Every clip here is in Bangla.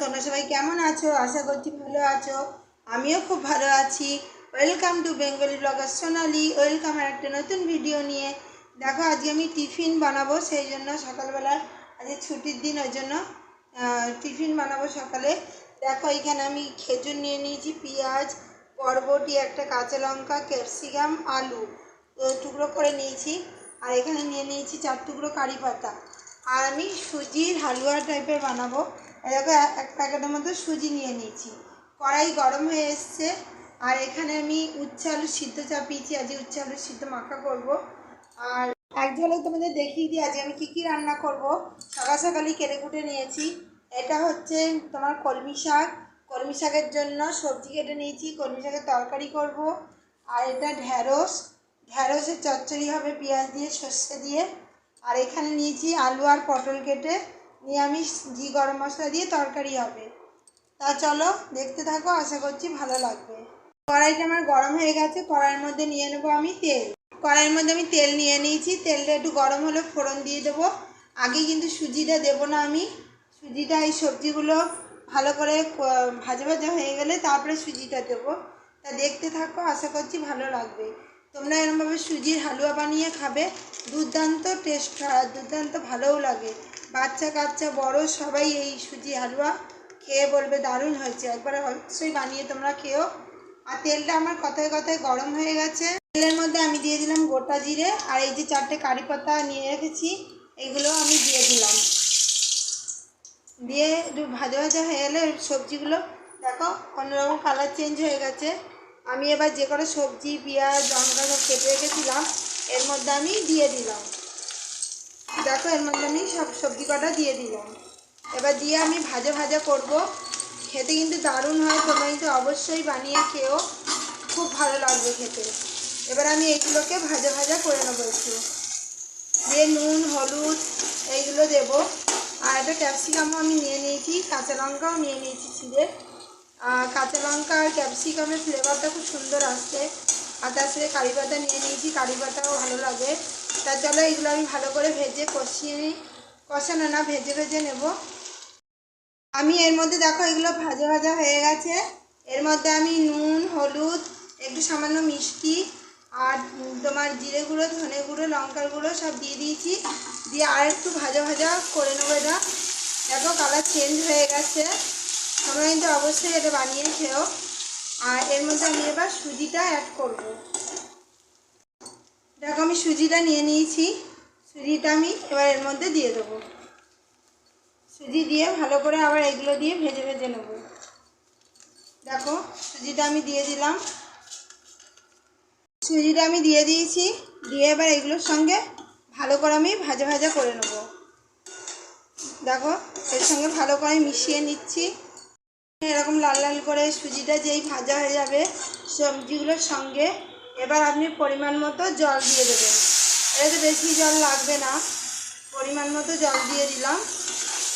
তোমরা সবাই কেমন আছো? আশা করছি ভালো আছো। আমিও খুব ভালো আছি। Welcome to Bengali blogger Sonali welcome আর একটা নতুন ভিডিও নিয়ে। দেখো, আজকে আমি টিফিন বানাবো, সেই জন্য সকালবেলা, আজকে ছুটির দিন, ওই জন্য টিফিন বানাবো সকালে। দেখো, এখানে আমি খেজুর নিয়ে নিয়েছি, পেঁয়াজ, বরবটি, একটা কাঁচা লঙ্কা, ক্যাপসিকাম, আলু টুকরো করে নিয়েছি। আর এখানে নিয়ে নিয়েছি চার টুকরো কারি পাতা। আর আমি সুজির হালুয়া টাইপের বানাবো। দেখো এক- প্যাকেটের মতো সুজি নিয়ে নিয়েছি। কড়াই গরম হয়ে এসছে। আর এখানে আমি উচ্ছে আলু সিদ্ধ চাপিয়েছি। আজকে উচ্ছে আলু সিদ্ধ মাখা করব। আর এক ঝলক তোমাদের দেখিয়ে দিই, আজকে আমি কী কী রান্না করব। সকাল সকালই কেটে কুটে নিয়েছি। এটা হচ্ছে তোমার কলমি শাক। কলমি শাকের জন্য সবজি কেটে নিয়েছি। কলমি শাকের তরকারি করব। আর এটা ঢ্যাঁড়স ঢ্যাঁড়সের চচ্চড়ি হবে পেঁয়াজ দিয়ে, সর্ষে দিয়ে। আর এখানে নিয়েছি আলু আর পটল কেটে। নিরামিষ ঘি গরম মশলা দিয়ে তরকারি হবে। তা চলো, দেখতে থাকো, আশা করছি ভালো লাগবে। কড়াইটা আমার গরম হয়ে গেছে, কড়াইয়ের মধ্যে নিয়ে নেব আমি তেল। কড়াইয়ের মধ্যে আমি তেল নিয়ে নিয়েছি, তেলটা একটু গরম হলে ফোড়ন দিয়ে দেবো। আগে কিন্তু সুজিটা দেবো না আমি। সুজিটা, এই সবজিগুলো ভালো করে ভাজা ভাজা হয়ে গেলে তারপরে সুজিটা দেবো। তা দেখতে থাকো, আশা করছি ভালো লাগবে। তোমরা এরমভাবে সুজির হালুয়া বানিয়ে খাবে। দুর্দান্ত টেস্ট হয় আর দুর্দান্ত ভালোও লাগে। বাচ্চা কাচ্চা, বড় সবাই এই সুজি, হালুয়া খেয়ে বলবে, দারুণ হয়েছে। একবার অবশ্যই বানিয়ে তোমরা খেও আর তেলটা আমার কথায় কথায় গরম হয়ে গেছে। তেলের মধ্যে আমি দিয়ে দিলাম গোটা জিরে, আর এই যে চারটে কারি পাতা নিয়ে রেখেছি, এগুলো আমি দিয়ে দিলাম। দিয়ে একটু ভাজা ভাজা হয়ে গেলে সবজিগুলো, দেখো, অন্যরকম কালার চেঞ্জ হয়ে গেছে। আমি এবার যে কটা সবজি, পেঁয়াজ, লঙ্কা সব কেটে রেখেছিলাম, এর মধ্যে আমি দিয়ে দিলাম। দেখো, এর মধ্যে আমি সব সবজি কটা দিয়ে দিলাম। এবার দিয়ে আমি ভাজা ভাজা করব। খেতে কিন্তু দারুণ হয়, তোমরা কিন্তু অবশ্যই বানিয়ে খেও। খুব ভালো লাগবে খেতে। এবার আমি এইগুলোকে ভাজা ভাজা করে নেব একটু। দিয়ে নুন, হলুদ, এইগুলো দেব। আর একটা ক্যাপসিকামও আমি নিয়ে নিয়েছি, কাঁচা লঙ্কাও নিয়ে নিয়েছি ছিঁড়ে। কাঁচা লঙ্কা আর ক্যাপসিকামের ফ্লেভারটা খুব সুন্দর আসছে। আর তার সাথে কারি পাতা নিয়ে নিয়েছি, কারি পাতাও ভালো লাগে। তা চলো এগুলো আমি ভালো করে ভেজে কষিয়ে নিই কষানো না, ভেজে ভেজে নেব। আমি এর মধ্যে দেখো এগুলো ভাজা ভাজা হয়ে গেছে। এর মধ্যে আমি নুন, হলুদ, একটু সামান্য মিষ্টি আর তোমার জিরে গুঁড়ো, ধনে গুঁড়ো, লঙ্কার গুঁড়ো সব দিয়ে দিয়েছি। দিয়ে আর একটু ভাজা ভাজা করে নেব এটা। দেখো কালার চেঞ্জ হয়ে গেছে। তোমরা কিন্তু অবশ্যই এটা বানিয়ে খেও। আর এর মধ্যে আমি এবার সুজিটা অ্যাড করব। দেখো আমি সুজিটা নিয়ে নিয়েছি। সুজিটা আমি এবার এর মধ্যে দিয়ে দেবো। সুজি দিয়ে ভালো করে আবার এগুলো দিয়ে ভেজে ভেজে নেব। দেখো, সুজিটা আমি দিয়ে দিলাম। সুজিটা আমি দিয়ে দিয়েছি। দিয়ে এবার এগুলোর সঙ্গে ভালো করে আমি ভাজা ভাজা করে নেব। দেখো, এর সঙ্গে ভালো করে মিশিয়ে নিচ্ছি। এরকম লাল লাল করে সুজিটা যেই ভাজা হয়ে যাবে, সবজিগুলোর সঙ্গে এবার আপনি পরিমাণ মতো জল দিয়ে দেবেন। এতে বেশি জল লাগবে না। পরিমাণ মতো জল দিয়ে দিলাম।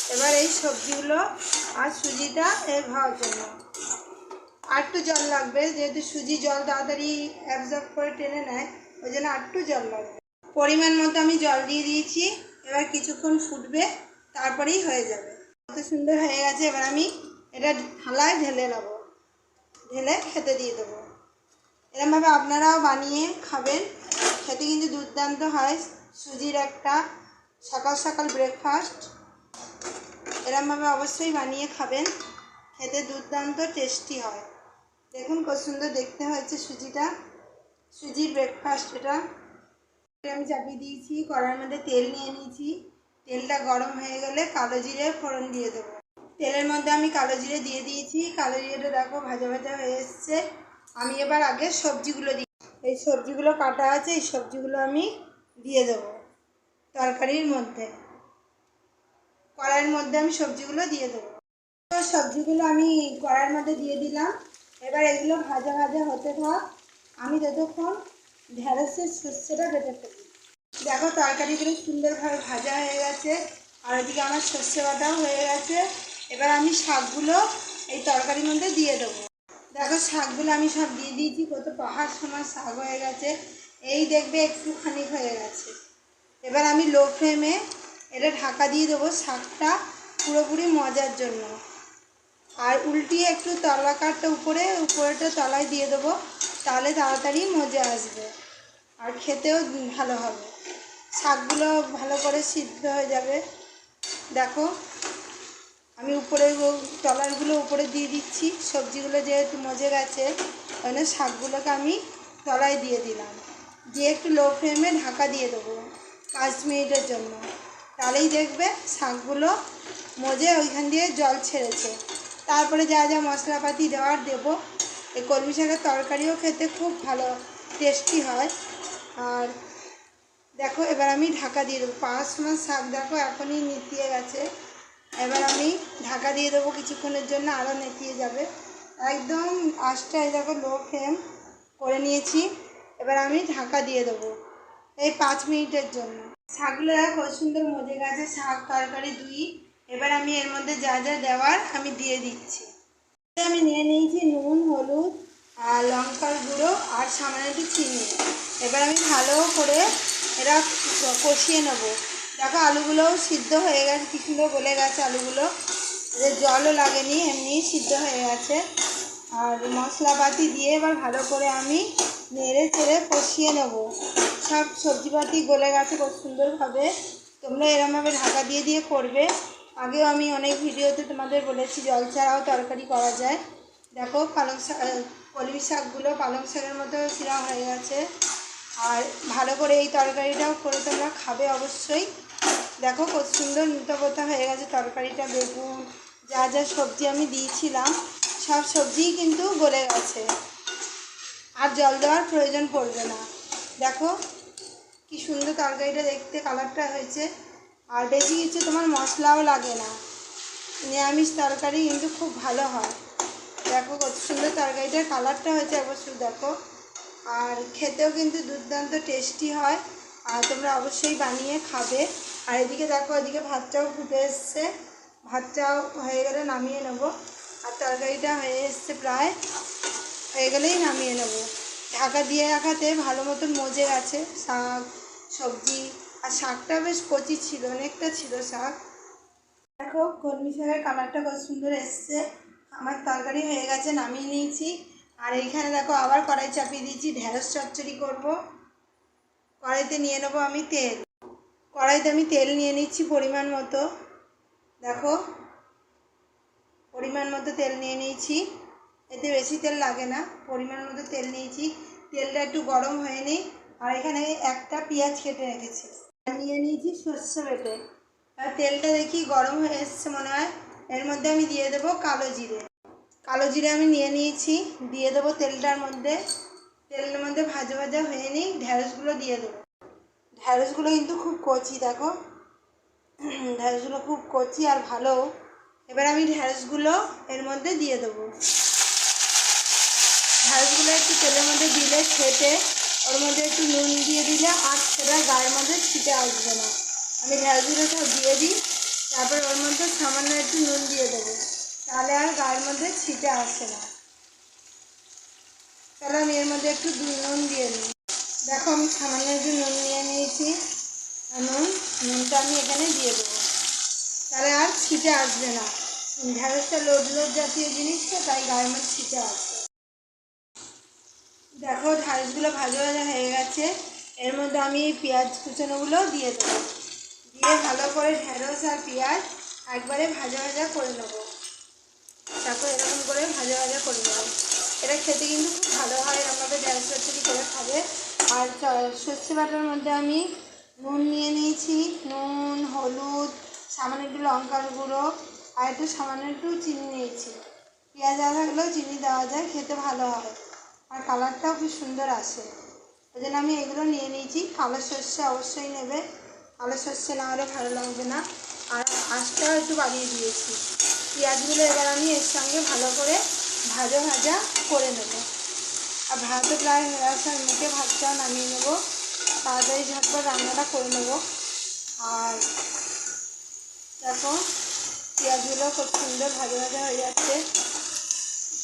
এবার এই সবজিগুলো আর সুজিটা এর হওয়ার জন্য। আর একটু জল লাগবে, যেহেতু সুজি জল তাড়াতাড়ি অ্যাবজর্ব করে টেনে নেয়, ওই জন্য একটু জল লাগবে। পরিমাণ মতো আমি জল দিয়ে দিয়েছি। এবার কিছুক্ষণ ফুটবে, তারপরেই হয়ে যাবে। কত সুন্দর হয়ে গেছে। এবার আমি এটা থালায় ঢেলে নেব। ঢেলে খেতে দিয়ে দেবো। এরমভাবে আপনারাও বানিয়ে খাবেন। খেতে কিন্তু দুর্দান্ত হয়। সুজির একটা সকাল সকাল ব্রেকফাস্ট এরমভাবে অবশ্যই বানিয়ে খাবেন। খেতে দুর্দান্ত টেস্টি হয়। দেখুন কত সুন্দর দেখতে হয়েছে সুজিটা। সুজির ব্রেকফাস্ট এটা। এটা আমি চাপিয়ে দিয়েছি। কড়ার মধ্যে তেল নিয়ে নিয়েছি। তেলটা গরম হয়ে গেলে কালো জিরে ফোড়ন দিয়ে দেবো। তেলের মধ্যে আমি কালো জিরে দিয়ে দিয়েছি। কালো জিরেটা দেখো ভাজা ভাজা হয়ে এসছে। আমি এবার আগে সবজিগুলো দিই এই সবজিগুলো কাটা আছে, এই সবজিগুলো আমি দিয়ে দেবো তরকারির মধ্যে। কড়াইয়ের মধ্যে আমি সবজিগুলো দিয়ে দেবো। সবজিগুলো আমি কড়াইয়ের মধ্যে দিয়ে দিলাম। এবার এগুলো ভাজা ভাজা হতে থাক। আমি যতক্ষণ ঢ্যাঁড়সের সর্ষেটা বেটে ফেলি দেখো তরকারিগুলো সুন্দরভাবে ভাজা হয়ে গেছে। আর এদিকে আমার সর্ষে বাটাও হয়ে গেছে। এবার আমি শাকগুলো এই তরকারির মধ্যে দিয়ে দেবো। দেখো, শাকগুলো আমি সব দিয়ে দিয়েছি, কত পাহাড় সমান শাক হয়ে গেছে। এই দেখবে একটুখানি হয়ে গেছে। এবার আমি লো ফ্লেমে এটা ঢাকা দিয়ে দেবো শাকটা পুরোপুরি মজার জন্য। আর উল্টিয়ে একটু তলাকারটা উপরে উপরেটা তলায় দিয়ে দেবো, তাহলে তাড়াতাড়ি মজা আসবে আর খেতেও ভালো হবে। শাকগুলো ভালো করে সিদ্ধ হয়ে যাবে। দেখো আমি উপরে তলারগুলো উপরে দিয়ে দিচ্ছি। সবজিগুলো যেহেতু মজে গেছে জন্য শাকগুলোকে আমি তলায় দিয়ে দিলাম। দিয়ে একটু লো ফ্লেমে ঢাকা দিয়ে দেবো পাঁচ মিনিটের জন্য। তাহলেই দেখবে শাকগুলো মজে ওইখান দিয়ে জল ছেড়েছে। তারপরে যা যা মশলাপাতি দেওয়ার দেবো। এই কলমি শাকের তরকারিও খেতে খুব ভালো টেস্টি হয়। আর দেখো, এবার আমি ঢাকা দিয়ে দেবো। পাঁচ মাস শাক দেখো, এখনই নিতিয়ে গেছে। এবার আমি ঢাকা দিয়ে দেবো কিছুক্ষণের জন্য, আরও নেতিয়ে যাবে। একদম আঁচটায় দেখো লো ফ্লেম করে নিয়েছি। এবার আমি ঢাকা দিয়ে দেবো এই পাঁচ মিনিটের জন্য। শাকগুলো দেখো সুন্দর মজে গেছে, শাক, তরকারি দুই। এবার আমি এর মধ্যে যা যা দেওয়ার আমি দিয়ে দিচ্ছি। আমি নিয়ে নিয়েছি নুন, হলুদ, আর লঙ্কার গুঁড়ো আর সামান্য একটু চিনি। এবার আমি ভালো করে এরা কষিয়ে নেব। দেখো, আলুগুলোও সিদ্ধ হয়ে গেছে, কি সুন্দর গলে গেছে আলুগুলো। এদের জলও লাগেনি এমনি সিদ্ধ হয়ে গেছে। আর মশলাপাতি দিয়ে এবার ভালো করে আমি নেড়ে চেড়ে কষিয়ে নেব। সব সবজিপাতি গলে গেছে খুব সুন্দরভাবে। তোমরা এরমভাবে ঢাকা দিয়ে দিয়ে করবে। আগেও আমি অনেক ভিডিওতে তোমাদের বলেছি, জল ছাড়াও তরকারি করা যায়। দেখো, পালং শাক কলমি শাকগুলো পালং শাকের মতো কিরম হয়ে গেছে। আর ভালো করে এই তরকারিটাও করে তোমরা খাবে অবশ্যই। দেখো কত সুন্দর নিতে পোতা হয়ে গেছে, তরকারিটা, বেগুন, যা যা সবজি আমি দিয়েছিলাম, সব সবজিই কিন্তু গলে গেছে। আর জল দেওয়ার প্রয়োজন পড়বে না। দেখো কি সুন্দর তরকারিটা দেখতে, কালারটা হয়েছে। আর বেশি কিছু তোমার মশলাও লাগে না। নিরামিষ তরকারি কিন্তু খুব ভালো হয়। দেখো কত সুন্দর তরকারিটার কালারটা হয়েছে অবশ্যই দেখো। আর খেতেও কিন্তু দুর্দান্ত টেস্টি হয়। আর তোমরা অবশ্যই বানিয়ে খাবে। আর এদিকে দেখো, এদিকে ভাতটাও ফুটে এসছে। ভাতটাও হয়ে গেলে নামিয়ে নেব। আর তরকারিটা হয়ে এসছে প্রায়। হয়ে গেলেই নামিয়ে নেব। ঢাকা দিয়ে রাখাতে ভালো মতন মজে গেছে শাক, সবজি। আর শাকটা বেশ কচি ছিল, অনেকটা ছিল শাক। দেখো, কলমি শাকের কালারটা কত সুন্দর এসছে। আমার তরকারি হয়ে গেছে, নামিয়ে নিয়েছি। আর এইখানে দেখো, আবার কড়াই চাপিয়ে দিয়েছি, ঢেঁড়স চচ্চড়ি করব। কড়াইতে নিয়ে নেব আমি তেল। কড়াইতে আমি তেল নিয়ে নিচ্ছি পরিমাণ মতো। দেখো, পরিমাণ মতো তেল নিয়ে নিয়েছি। এতে বেশি তেল লাগে না, পরিমাণ মতো তেল নিয়েছি। তেলটা একটু গরম হয়ে আর এখানে একটা পেঁয়াজ কেটে রেখেছি। নিয়ে নিয়েছি সর্ষে বেটে। আর তেলটা দেখি গরম হয়ে এসছে মনে হয়। এর মধ্যে আমি দিয়ে দেবো কালো জিরে। কালো জিরে আমি নিয়ে নিয়েছি, দিয়ে দেবো তেলটার মধ্যে। তেলের মধ্যে ভাজা ভাজা হয়ে নিই ঢ্যাঁড়সগুলো দিয়ে দেবো। ঢ্যাঁড়সগুলো কিন্তু খুব কচি, দেখো। ঢ্যাঁড়সগুলো খুব কচি আর ভালো। এবার আমি ঢ্যাঁড়সগুলো এর মধ্যে দিয়ে দেবো। ঢ্যাঁড়সগুলো একটু তেলের মধ্যে দিলে খেতে, ওর মধ্যে একটু নুন দিয়ে দিলে আর সেটা গায়ের মধ্যে ছিটে আসবে না। আমি ঢ্যাঁড়সগুলো সব দিয়ে দিই, তারপর ওর মধ্যে সামান্য একটু নুন দিয়ে দেবো। তাহলে আর গায়ের মধ্যে ছিটে আসে না। তাহলে আমি এর মধ্যে একটু দু- নুন দিয়ে নিই। দেখো আমি সামান্য একটু নুন নিয়ে নিয়েছি। নুন, নুনটা আমি এখানে দিয়ে দেবো। তাহলে আর ছিটে আসবে না। ঢ্যাঁড়সটা লোড লোড জাতীয় জিনিস তো, তাই গায়ের মধ্যে ছিটে আসবে। দেখো ঢ্যাঁড়সগুলো ভাজা ভাজা হয়ে গেছে। এর মধ্যে আমি পেঁয়াজ কুচানোগুলো দিয়ে দেবো। দিয়ে ভালো করে ঢ্যাঁড়স আর পেঁয়াজ একবারে ভাজা ভাজা করে নেব। তারপর এরকম করে ভাজা ভাজা করে নেব। এটা খেতে কিন্তু খুব ভালো হয় এরকমভাবে ঢ্যাঁড়স চচ্চড়ি করে খাবে। আর সর্ষে বাটার মধ্যে আমি নুন নিয়ে নিয়েছি, নুন, হলুদ, সামান্য একটু লঙ্কার গুঁড়ো, আর একটু সামান্য একটু চিনি নিয়েছি। পেঁয়াজ দেওয়া থাকলেও চিনি দেওয়া যায়, খেতে ভালো হয়। আর কালারটাও খুব সুন্দর আসে। ওই জন্য আমি এগুলো নিয়ে নিয়েছি। কালো সর্ষে অবশ্যই নেবে। কালো সর্ষে না হলে ভালো লাগবে না। আর আঁচটাও একটু বাড়িয়ে দিয়েছি। পেঁয়াজগুলো এবার আমি এর সঙ্গে ভালো করে ভাজা ভাজা করে নেব। আর ভাতও প্রায় হয়ে আসার মুখে ভাতটা নামিয়ে নেব। তাড়াতাড়ি ঝটপট রান্নাটা করে নেব। আর দেখো, পেঁয়াজগুলো খুব সুন্দর ভাজা ভাজা হয়ে যাচ্ছে।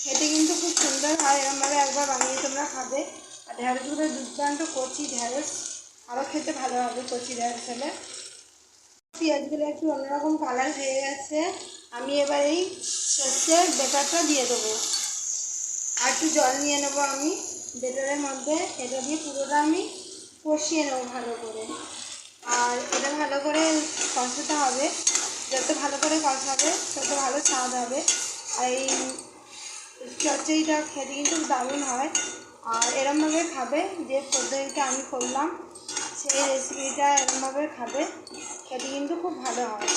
খেতে কিন্তু খুব সুন্দর হয় এরমভাবে একবার বানিয়ে তোমরা খাবে। আর ঢ্যাঁড়সগুলো দুর্দান্ত কচি ঢ্যাঁড়স আরও খেতে ভালো হবে কচি ঢ্যাঁড়স হলে। পেঁয়াজগুলো একটু অন্যরকম কালার হয়ে গেছে। আমি এবার এই সর্ষের বেটারটা দিয়ে দেবো। আর একটু জল নিয়ে নেব আমি। বেটারের মধ্যে এটা দিয়ে পুরোটা আমি কষিয়ে নেব ভালো করে। আর এটা ভালো করে কষাতে হবে। যত ভালো করে কষাবে, তত ভালো স্বাদ হবে। আর এই চচ্চড়িটা খেতে কিন্তু দারুণ হয়। আর এরমভাবে খাবে, যে পদ্ধতিটা আমি করলাম, সেই রেসিপিটা এরমভাবে খাবে। খেতে কিন্তু খুব ভালো হয়।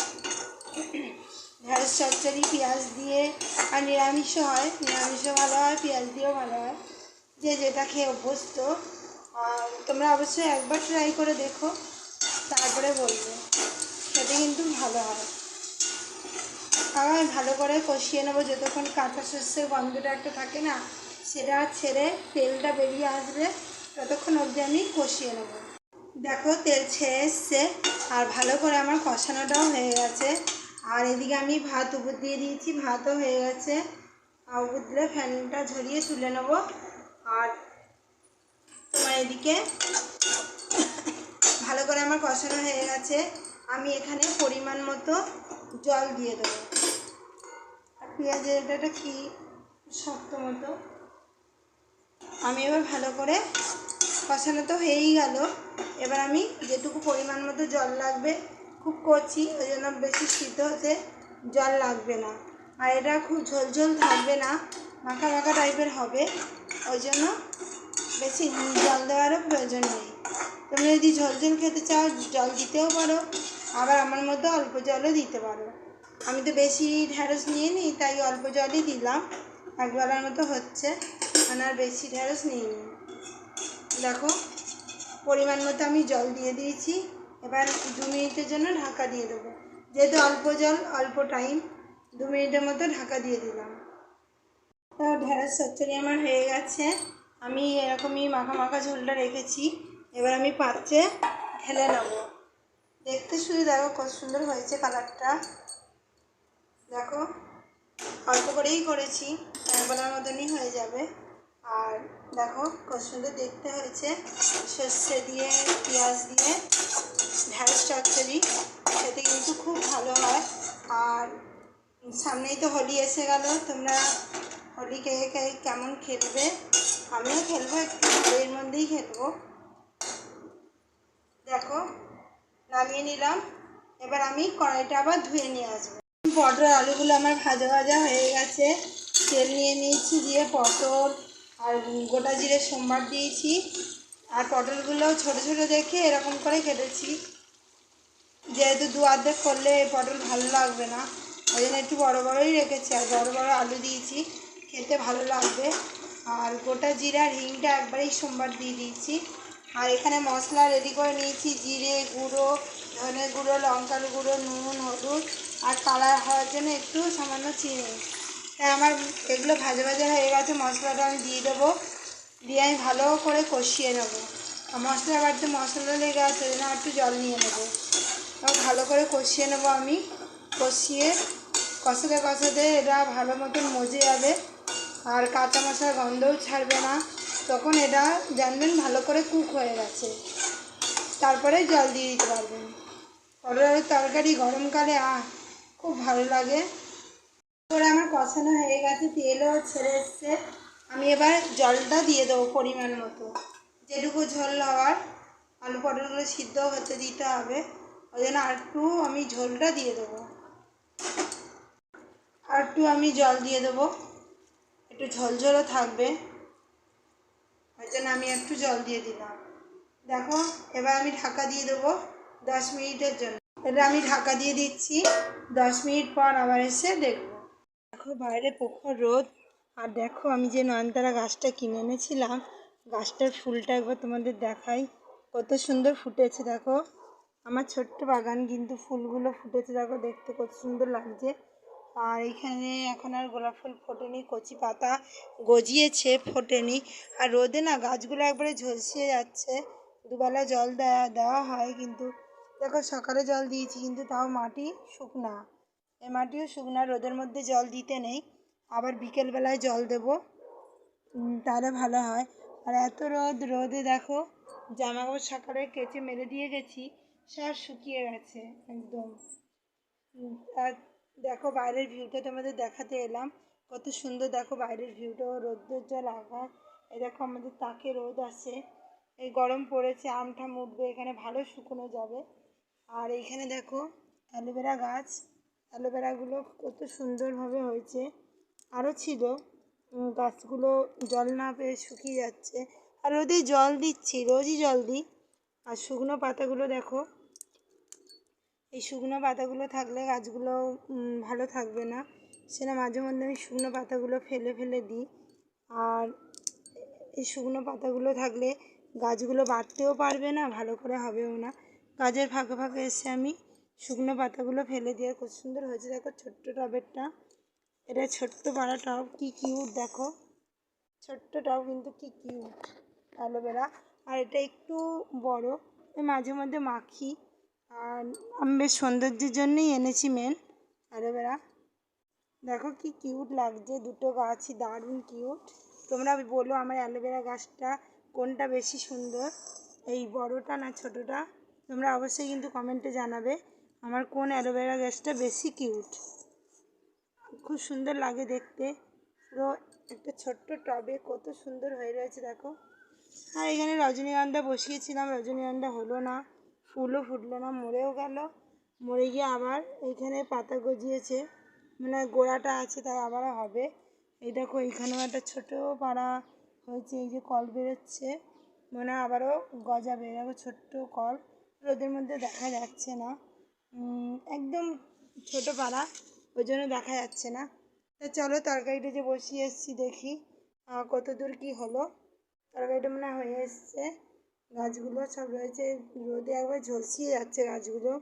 ঢ্যাঁড়স চচ্চড়ি, পেঁয়াজ দিয়ে, আর নিরামিষও হয়। নিরামিষও ভালো হয়, পেঁয়াজ দিয়েও ভালো হয়। যে যেটা খেয়ে অভ্যস্ত। আর তোমরা অবশ্যই একবার ট্রাই করে দেখো। তারপরে বলবে। খেতে কিন্তু ভালো হয়। আবার ভালো করে কষিয়ে নেব। যতক্ষণ কাঁচা শস্যের গন্ধটা একটা থাকে না, সেটা ছেড়ে তেলটা বেরিয়ে আসবে, ততক্ষণ অবধি আমি কষিয়ে নেব। দেখো, তেল ছেড়ে এসছে। আর ভালো করে আমার কষানোটাও হয়ে গেছে। আর এদিকে আমি ভাত উপর দিয়ে দিয়েছি, ভাতও হয়ে গেছে। আর উপর দিলে ফ্যানটা ঝরিয়ে তুলে নেব। আর তোমার এদিকে ভালো করে আমার কষানো হয়ে গেছে। আমি এখানে পরিমাণ মতো জল দিয়ে দেবো। আর পেঁয়াজের এটা কি শক্ত মতো। আমি এবার ভালো করে কষানো তো হয়েই গেল। এবার আমি যেটুকু পরিমাণ মতো জল লাগবে খুব কচি, ওই জন্য বেশি সিদ্ধ হতে জল লাগবে না। আর এটা খুব ঝোলঝোল থাকবে না, মাখা মাখা টাইপের হবে। ওই জন্য বেশি জল দেওয়ারও প্রয়োজন নেই। তোমরা যদি ঝোল ঝোল খেতে চাও, জল দিতেও পারো, আবার আমার মধ্যে অল্প জলও দিতে পারো। আমি তো বেশি ঢ্যাঁড়স নিয়ে নিই তাই অল্প জলই দিলাম। একবেলার মতো হচ্ছে মানে আর বেশি ঢ্যাঁড়স নিইনি। দেখো, পরিমাণ মতো আমি জল দিয়ে দিয়েছি। এবার দু মিনিটের জন্য ঢাকা দিয়ে দেবো। যেহেতু অল্প জল, অল্প টাইম দু মিনিটের মতো ঢাকা দিয়ে দিলাম। তো ঢেঁড়স চচ্চড়ি আমার হয়ে গেছে। আমি এরকমই মাখা মাখা ঝোলটা রেখেছি। এবার আমি পাত্রে ঢেলে নেব। দেখতে শুধু দেখো কত সুন্দর হয়েছে কালারটা। দেখো, অল্প করেই করেছি একবেলার মতনই হয়ে যাবে। আর দেখো কত সুন্দর দেখতে হয়েছে সর্ষে দিয়ে, পেঁয়াজ দিয়ে ঢ্যাঁড়স চচ্চড়ি, খেতে কিন্তু খুব ভালো হয়। আর সামনেই তো হোলি এসে গেল, তোমরা হোলি কে কে কেমন খেলবে? আমিও খেলব একটু হোলির মধ্যেই খেলব। দেখো, নামিয়ে নিলাম। এবার আমি কড়াইটা আবার ধুয়ে নিয়ে আসব। পটল আলুগুলো আমার ভাজা ভাজা হয়ে গেছে। তেল নিয়ে নিয়েছি দিয়ে পটল আর গোটা জিরে সোমবার দিয়েছি। আর পটলগুলো ছোট ছোট দেখে এরকম করে কেটেছি। যেহেতু দু অর্ধেক করলে পটল ভালো লাগবে না, ওই জন্য একটু বড়ো বড়োই রেখেছি আর বড়ো বড়ো আলু দিয়েছি, খেতে ভালো লাগবে। আর গোটা জিরা হিংটা একবারেই সোমবার দিয়ে দিয়েছি। আর এখানে মশলা রেডি করে নিয়েছি, জিরে গুঁড়ো, ধনে গুঁড়ো, লঙ্কার গুঁড়ো, নুন, হলুদ, আর কালার হওয়ার জন্য একটু সামান্য চিনি। তাই আমার এগুলো ভাজা ভাজা হয়ে গেছে, মশলাটা আমি দিয়ে দেবো। দিয়ে আমি ভালো করে কষিয়ে নেব। আর মশলা বাড়িতে মশলা লেগে আছে, ওই জন্য আর একটু জল নিয়ে নেব। ভালো করে কষিয়ে নেব আমি। কষিয়ে কষাতে কষাতে এটা ভালো মতন মজে যাবে। আর কাঁচা মশলার গন্ধও ছাড়বে না। তখন এটা জানবেন ভালো করে কুক হয়ে গেছে। তারপরে জল দিয়ে দিতে পারবেন। পটলের তরকারি গরমকালে, আহ, খুব ভালো লাগে। করে আমার কষানো হয়ে গেছে তেলও ছেড়ে এসছে। আমি এবার জলটা দিয়ে দেবো পরিমাণ মতো। যেটুকু ঝোল হওয়ার, আলু পটলগুলো সিদ্ধ হতে দিতে হবে। ওই জন্য আর একটু আমি ঝোলটা দিয়ে দেবো। আর একটু আমি জল দিয়ে দেবো। একটু ঝোলঝোলও থাকবে। ওই জন্য আমি একটু জল দিয়ে দিলাম। দেখো, এবার আমি ঢাকা দিয়ে দেবো দশ মিনিটের জন্য। এটা আমি ঢাকা দিয়ে দিচ্ছি। দশ মিনিট পর আবার এসে দেখব। দেখো বাইরে প্রখর রোদ। আর দেখো আমি যে নয়নতারা গাছটা কিনে এনেছিলাম, গাছটার ফুলটা একবার তোমাদের দেখাই। কত সুন্দর ফুটেছে দেখো। আমার ছোট্ট বাগান কিন্তু ফুলগুলো ফুটেছে দেখো, দেখতে কত সুন্দর লাগছে। আর এখানে এখন আর গোলাপ ফুল ফোটেনি, কচি পাতা গজিয়েছে, ফোটেনি। আর রোদে না গাছগুলো একবারে ঝলসিয়ে যাচ্ছে। দুবেলা জল দেওয়া দেওয়া হয় কিন্তু, দেখো সকালে জল দিয়েছি কিন্তু তাও মাটি শুকনা। এই মাটিও শুকনা রোদের মধ্যে জল দিতে নেই, আবার বিকেলবেলায় জল দেব। তাহলে ভালো হয়। আর এত রোদ, রোদে দেখো জামা কাপড় সকালে কেচে মেলে দিয়ে গেছি সব শুকিয়ে গেছে একদম। আর দেখো বাইরের ভিউটা তোমাদের দেখাতে এলাম, কত সুন্দর দেখো বাইরের ভিউটা রোদ্রের জল আগা এই দেখো আমাদের তাকে রোদ আছে। এই গরম পড়েছে আম ঠাম উঠবে, এখানে ভালো শুকনো যাবে। আর এইখানে দেখো অ্যালোভেরা গাছ অ্যালোভেরাগুলো কত সুন্দরভাবে হয়েছে। আরও ছিল গাছগুলো জল না পেয়ে শুকিয়ে যাচ্ছে। আর রোদে জল দিচ্ছি, রোজই জল দিই। আর শুকনো পাতাগুলো দেখো, এই শুকনো পাতাগুলো থাকলে গাছগুলো ভালো থাকবে না। সেটা মাঝে মধ্যে আমি শুকনো পাতাগুলো ফেলে ফেলে দিই। আর এই শুকনো পাতাগুলো থাকলে গাছগুলো বাড়তেও পারবে না, ভালো করে হবেও না। গাছের ফাঁকে ফাঁকে এসে আমি শুকনো পাতাগুলো ফেলে দিয়ে কত সুন্দর হয়েছে, দেখো ছোট্ট টবেরটা। এটা ছোট্ট পাড়া টব, কী কিউট দেখো। ছোট্ট টব কিন্তু কী কিউট অ্যালোভেরা। আর এটা একটু বড় মাঝে মধ্যে মাখি। আর আমি বেশ সৌন্দর্যের জন্যই এনেছি মেন অ্যালোভেরা। দেখো কি কিউট লাগছে, দুটো গাছই দারুণ কিউট তোমরা বলো আমার অ্যালোভেরা গাছটা কোনটা বেশি সুন্দর, এই বড়টা না ছোটোটা? তোমরা অবশ্যই কিন্তু কমেন্টে জানাবে। আমার কোন অ্যালোভেরা গাছটা বেশি কিউট? খুব সুন্দর লাগে দেখতে। পুরো একটা ছোট্ট টবে কত সুন্দর হয়ে রয়েছে, দেখো। আর এখানে রজনীগন্ধা বসিয়েছিলাম, রজনীগন্ধা হলো না, ফুলও ফুটলো না, মরেও গেল। মরে গিয়ে আবার এইখানে পাতা গজিয়েছে। মানে গোড়াটা আছে, তাই আবারও হবে। এই দেখো, এইখানেও একটা ছোটো পাড়া হয়েছে, এই যে কল বেরোচ্ছে। মনে আবারও গজাবে দেখো ছোট্ট কল। রোদের মধ্যে দেখা যাচ্ছে না। একদম ছোটো পাড়া ওই জন্য দেখা যাচ্ছে না। তা চলো তরকারিটা যে বসিয়ে এসেছি দেখি কত দূর কী হলো। তরকারিটা মনে হয় এসছে। গাছগুলো সব রয়েছে, রোদে একবার ঝলসিয়ে যাচ্ছে গাছগুলো।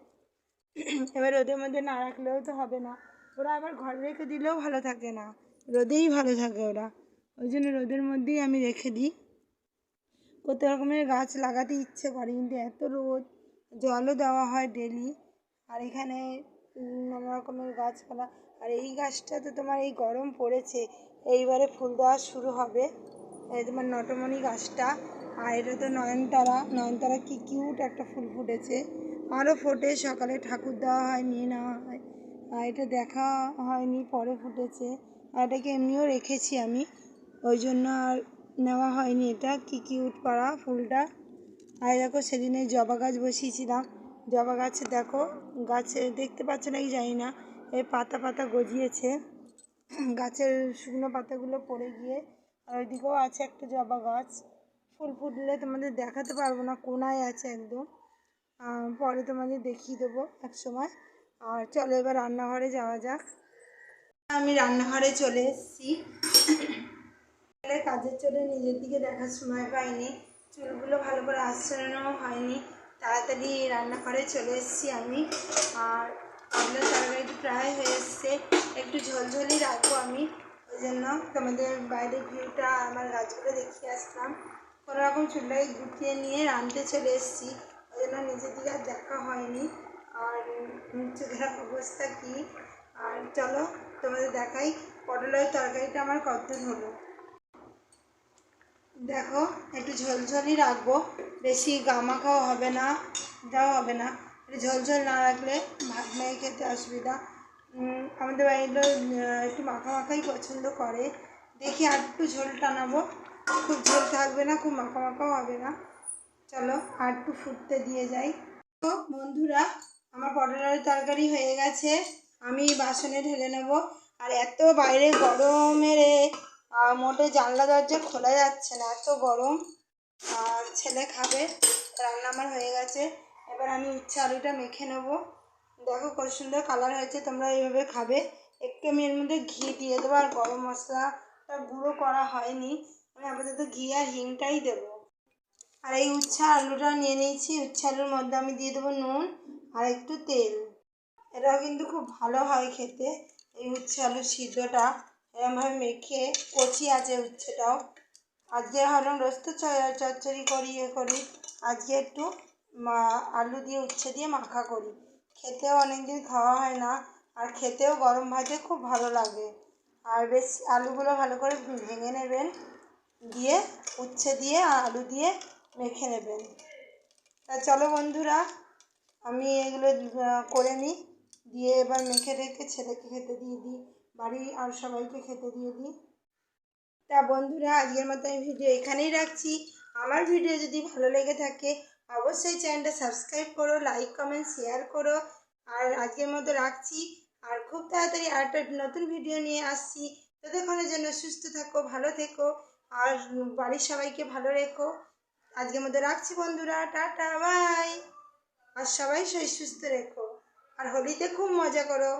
এবার রোদের মধ্যে না রাখলেও তো হবে না। ওরা আবার ঘরে রেখে দিলেও ভালো থাকে না। রোদেই ভালো থাকে ওরা। ওই জন্য রোদের মধ্যেই আমি রেখে দিই। কত রকমের গাছ লাগাতে ইচ্ছে করে, কিন্তু এত রোদ। জলও দেওয়া হয় ডেলি। আর এখানে নানা রকমের গাছপালা। আর এই গাছটা তো তোমার এই গরম পড়েছে, এইবারে ফুল দেওয়া শুরু হবে। এই তোমার নটমণি গাছটা, আর এটা তো নয়নতারা নয়নতারা কি কিউট একটা ফুল ফুটেছে। আরও ফোটে, সকালে ঠাকুর দেওয়া হয়, নিয়ে নেওয়া হয়। আর এটা দেখা হয়নি, পরে ফুটেছে। আর এটাকে এমনিও রেখেছি আমি, ওই জন্য আর নেওয়া হয়নি এটা। কি কিউট পাড়া ফুলটা। আর দেখো, সেদিনে জবা গাছ বসিয়েছিলাম। জবা গাছে, দেখো, গাছে দেখতে পাচ্ছ নাকি জানি না। এই পাতা পাতা গজিয়েছে। গাছের শুকনো পাতাগুলো পড়ে গিয়ে, আর ওইদিকেও আছে একটা জবা গাছ। ফুল ফুটলে তোমাদের দেখাতে পারব না, কোনায় আছে একদম। পরে তোমাদের দেখিয়ে দেবো এক সময় আর চলো এবার রান্নাঘরে যাওয়া যাক। আমি রান্নাঘরে চলে এসেছি। কাজের চলে নিজের দিকে দেখার সময় পাইনি। চুলগুলো ভালো করে আশ্রয়ও হয়নি। তাড়াতাড়ি রান্নাঘরে চলে এসেছি আমি। আর আপনার তরকারিটি প্রায় হয়ে এসছে। একটু ঝোলঝোলই রাখব আমি। ওই জন্য তোমাদের বাইরের ভিউটা আমার গাছগুলো দেখিয়ে আসলাম। কোনো রকম চুলটাকে গুটিয়ে নিয়ে রাঁধতে চলে এসেছি। ওই জন্য নিজের দিকে আর দেখা হয়নি। আর চোখের অবস্থা কী? আর চলো তোমাদের দেখাই পটলের তরকারিটা আমার কতদূর হলো। দেখো, একটু ঝোলঝোলই রাখব। বেশি গামাখাও হবে না, দেওয়া হবে না। একটু ঝোলঝোল না রাখলে ভাত মেয়ে খেতে অসুবিধা। আমাদের বাড়ির একটু মাখা মাখাই পছন্দ করে। দেখি আর একটু ঝোল টানাবো। খুব ঝোল থাকবে না, খুব মাখা মাখাও হবে না। চলো আর একটু ফুটতে দিয়ে যাই। তো বন্ধুরা, আমার পটলের তরকারি হয়ে গেছে। আমি বাসনে ঢেলে নেব। আর এত বাইরে গরমের মোটে জানলা দরজা খোলা যাচ্ছে না, এত গরম। আর ছেলে খাবে, রান্না আমার হয়ে গেছে। এবার আমি উচ্ছে আলুটা মেখে নেব। দেখো কত সুন্দর কালার হয়েছে, তোমরা এইভাবে খাবে। একটু আমি এর মধ্যে ঘি দিয়ে দেবো আর গরম মশলাটা গুঁড়ো করা হয়নি, আমি আপাতত ঘি আর হিংটাই দেবো। আর এই উচ্ছে আলুটা নিয়ে নিয়েছি, উচ্ছে আলুর মধ্যে আমি দিয়ে দেবো নুন আর একটু তেল। এটাও কিন্তু খুব ভালো হয় খেতে, এই উচ্ছে আলুর সিদ্ধটা। এরমভাবে মেখে কচি আছে উচ্ছেটাও। আজকে ভাবলাম রোজ তো চ- চচ্চড়ি করি ইয়ে করি। আজকে একটু আলু দিয়ে উচ্ছে দিয়ে মাখা করি। খেতেও অনেক দিন খাওয়া হয় না, আর খেতেও গরম ভাতে খুব ভালো লাগে। আর বেশ আলুগুলো ভালো করে ভেঙে নেবেন, দিয়ে উচ্ছে দিয়ে, আলু দিয়ে মেখে নেবেন। তা চলো বন্ধুরা, আমি এগুলো করে নিই। দিয়ে এবার মেখে রেখে ছেলেকে খেতে দিয়ে দিই, বাড়ির আর সবাইকে খেতে দিয়ে দিই। তা বন্ধুরা, আজকের মতো আমি ভিডিও এখানেই রাখছি। আমার ভিডিও যদি ভালো লেগে থাকে, অবশ্যই চ্যানেলটা সাবস্ক্রাইব করো, লাইক, কমেন্ট, শেয়ার করো। আর আজকের মতো রাখছি। আর খুব তাড়াতাড়ি আরেকটা নতুন ভিডিও নিয়ে আসছি। ততক্ষণের জন্য সুস্থ থাকো, ভালো থেকো, আর বাড়ির সবাইকে ভালো রেখো। আজকের মতো রাখছি বন্ধুরা, টাটা, বাই। আর সবাই সুস্থ রেখো। আর হোলিতে খুব মজা করো।